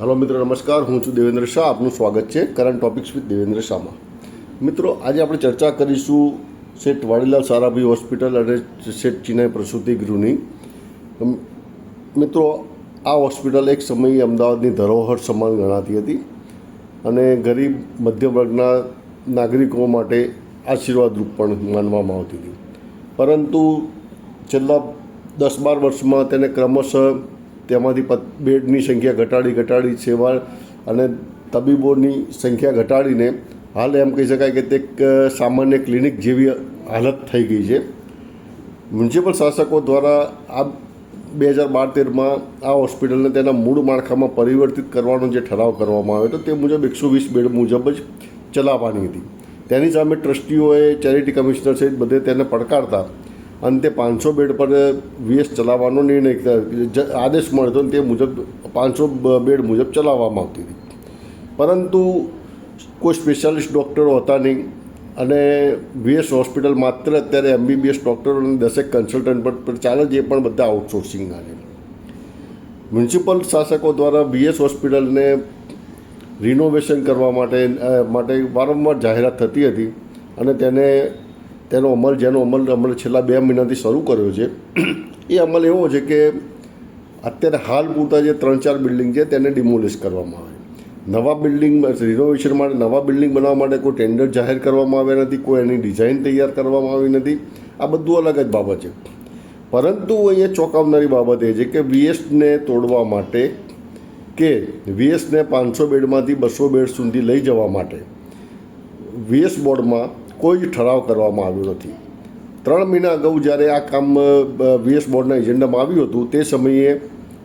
Hello મિત્રો, નમસ્કાર. હું છું દેવેન્દ્ર શાહ. આપનું સ્વાગત છે કરંટ ટોપિક્સ વિથ દેવેન્દ્ર શાહમાં. મિત્રો, આજે આપણે ચર્ચા કરીશું શેઠ વાડીલાલ સારાભાઈ હોસ્પિટલ અને શેઠ ચિનાઈ પ્રસૂતિ ગૃહની. મિત્રો, આ હોસ્પિટલ એક સમયે અમદાવાદની ધરોહર સમાન ગણાતી હતી અને ગરીબ, મધ્યમ વર્ગના નાગરિકો માટે આશીર્વાદરૂપ પણ માનવામાં આવતી હતી. પરંતુ છેલ્લા દસ બાર વર્ષમાં તેને ક્રમશઃ તેમાંથી બેડની સંખ્યા ઘટાડી ઘટાડી સેવા અને તબીબોની સંખ્યા ઘટાડીને હાલ એમ કહી શકાય કે તે એક સામાન્ય ક્લિનિક જેવી હાલત થઈ ગઈ છે. મ્યુનિસિપલ શાસકો દ્વારા આ બે હજાર બાર તેરમાં આ હોસ્પિટલને તેના મૂળ માળખામાં પરિવર્તિત કરવાનો જે ઠરાવ કરવામાં આવ્યો હતો તે મુજબ એકસો વીસ બેડ મુજબ જ ચલાવવાની હતી. તેની સામે ટ્રસ્ટીઓએ ચેરિટી કમિશનર સહિત બધે તેને પડકારતા અને તે પાંચસો બેડ પર વીએસ ચલાવવાનો નિર્ણય આદેશ મળ્યો હતો તે મુજબ પાંચસો બેડ મુજબ ચલાવવામાં આવતી હતી. પરંતુ કોઈ સ્પેશિયાલિસ્ટ ડૉક્ટરો હતા નહીં અને વીએસ હોસ્પિટલ માત્ર અત્યારે એમબીબીએસ ડૉક્ટરો અને દસેક કન્સલ્ટન્ટ પર ચાલે છે એ પણ બધા આઉટસોર્સિંગના છે. મ્યુનિસિપલ શાસકો દ્વારા વીએસ હોસ્પિટલને રિનોવેશન કરવા માટે માટે વારંવાર જાહેરાત થતી હતી અને તેને તેનો અમલ, જેનો અમલ અમલ છેલ્લા બે મહિનાથી શરૂ કર્યો છે, એ અમલ એવો છે કે અત્યારે હાલ પૂરતા જે ત્રણ ચાર બિલ્ડિંગ છે તેને ડિમોલિશ કરવામાં આવે. નવા બિલ્ડિંગ રિનોવેશન માટે નવા બિલ્ડિંગ બનાવવા માટે કોઈ ટેન્ડર જાહેર કરવામાં આવ્યા નથી, કોઈ એની ડિઝાઇન તૈયાર કરવામાં આવી નથી. આ બધું અલગ જ બાબત છે. પરંતુ અહીંયા ચોંકાવનારી બાબત એ છે કે વીએસને તોડવા માટે કે વીએસને પાંચસો બેડમાંથી બસો બેડ સુધી લઈ જવા માટે વીએસ બોર્ડમાં કોઈ જ ઠરાવ કરવામાં આવ્યો નથી. ત્રણ મહિના અગાઉ જ્યારે આ કામ વીએસ બોર્ડના એજન્ડામાં આવ્યું હતું, તે સમયે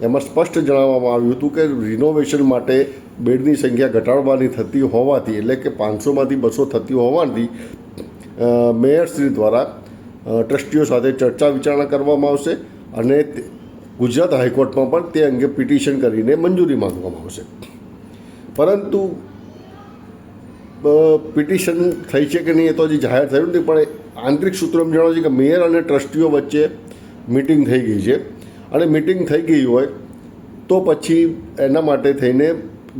એમાં સ્પષ્ટ જણાવવામાં આવ્યું હતું કે રિનોવેશન માટે બેડની સંખ્યા ઘટાડવાની થતી હોવાથી, એટલે કે પાંચસોમાંથી બસો થતી હોવાથી મેયરશ્રી દ્વારા ટ્રસ્ટીઓ સાથે ચર્ચા વિચારણા કરવામાં આવશે અને ગુજરાત હાઈકોર્ટમાં પણ તે અંગે પિટિશન કરીને મંજૂરી માંગવામાં આવશે. પરંતુ પિટિશન થઈ છે કે નહીં એ તો હજી જાહેર થયું નથી, પણ આંતરિક સૂત્રો એમ જણાવે છે કે મેયર અને ટ્રસ્ટીઓ વચ્ચે મિટિંગ થઈ ગઈ છે. અને મિટિંગ થઈ ગઈ હોય તો પછી એના માટે થઈને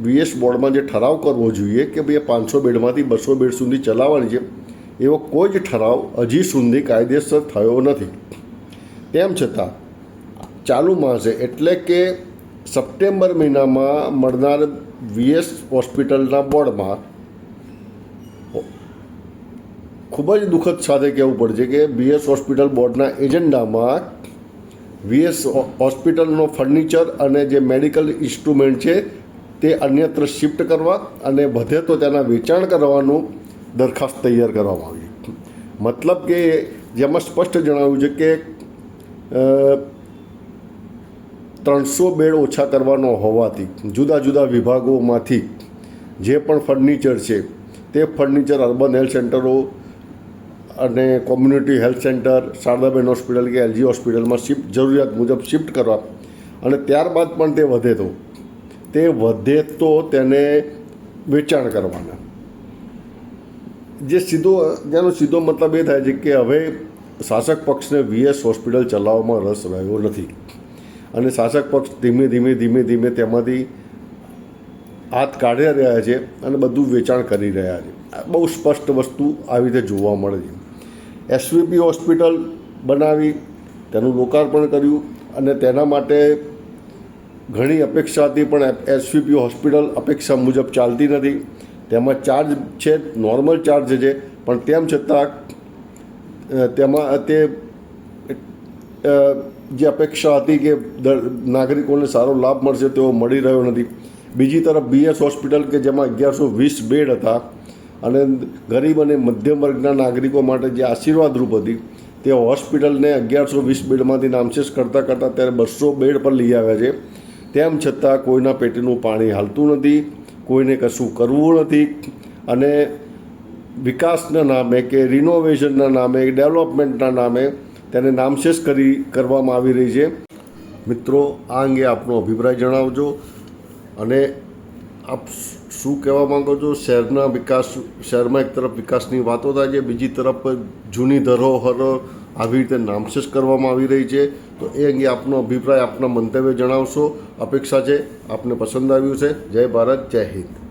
વીએસ બોર્ડમાં જે ઠરાવ કરવો જોઈએ કે ભાઈ પાંચસો બેડમાંથી બસો બેડ સુધી ચલાવવાની છે, એવો કોઈ જ ઠરાવ હજી સુધી કાયદેસર થયો નથી. તેમ છતાં ચાલુ માસે એટલે કે સપ્ટેમ્બર મહિનામાં મળનાર વીએસ હોસ્પિટલના બોર્ડમાં ખૂબ જ દુઃખદ સાથે કહેવું પડશે કે બીએસ હોસ્પિટલ બોર્ડના એજન્ડામાં વીએસ હોસ્પિટલનો ફર્નિચર અને જે મેડિકલ ઇન્સ્ટ્રુમેન્ટ છે તે અન્યત્ર શિફ્ટ કરવા અને વધે તો તેના વેચાણ કરવાનું દરખાસ્ત તૈયાર કરવામાં આવી. મતલબ કે જેમાં સ્પષ્ટ જણાવ્યું છે કે ત્રણસો બેડ ઓછા કરવાનો હોવાથી જુદા જુદા વિભાગોમાંથી જે પણ ફર્નિચર છે તે ફર્નિચર અર્બન હેલ્થ સેન્ટરો અને community health centre, Shardaben hospital કે એલજી હોસ્પિટલમાં શિફ્ટ, જરૂરિયાત મુજબ શિફ્ટ કરવા. અને ત્યારબાદ પણ તે વધે તો. તે વધે તો તેને વેચાણ કરવાના. જે સીધો, જેનો સીધો મતલબ એ થાય છે કે હવે શાસક પક્ષને વીએસ હોસ્પિટલ ચલાવવામાં રસ રહ્યો નથી. અને શાસક પક્ષ ધીમે ધીમે ધીમે ધીમે તેમાંથી હાથ કાઢી રહ્યા છે અને બધું વેચાણ કરી રહ્યા છે. આ બહુ સ્પષ્ટ વસ્તુ આવી રીતે જોવા મળે છે. એસવીપી હોસ્પિટલ બનાવી, તેનું લોકાર્પણ કર્યું અને તેના માટે ઘણી અપેક્ષા હતી પણ એસવીપી હોસ્પિટલ અપેક્ષા મુજબ ચાલતી નથી. તેમાં ચાર્જ છે નોર્મલ ચાર્જ છે, પણ તેમ છતાં તેમાં તે જે અપેક્ષા હતી કે નાગરિકોને સારો લાભ મળશે તેવો મળી રહ્યો નથી. બીજી તરફ બીએસ હોસ્પિટલ કે જેમાં અગિયારસો વીસ બેડ હતા અને ગરીબ અને મધ્યમ વર્ગના નાગરિકો માટે જે આશીર્વાદરૂપ હતી, તે હોસ્પિટલને અગિયારસો વીસ બેડમાંથી નામશેષ કરતાં કરતાં અત્યારે બસો બેડ પર લઈ આવ્યા છે. તેમ છતાં કોઈના પેટીનું પાણી હાલતું નથી, કોઈને કશું કરવું નથી અને વિકાસના નામે કે રિનોવેશનના નામે, ડેવલપમેન્ટના નામે તેને નામશેષ કરી કરવામાં આવી રહી છે. મિત્રો, આ અંગે આપનો અભિપ્રાય જણાવજો અને આપ શું કહેવા માંગો છો? શહેરના વિકાસ, શહેરમાં એક તરફ વિકાસની વાતો થાય છે, બીજી તરફ જૂની ધરોહર આવી રીતે નામશેષ કરવામાં આવી રહી છે. તો એ અંગે આપનો અભિપ્રાય, આપના મંતવ્ય જણાવશો. અપેક્ષા છે આપને પસંદ આવ્યું છે. જય ભારત, જય હિન્દ.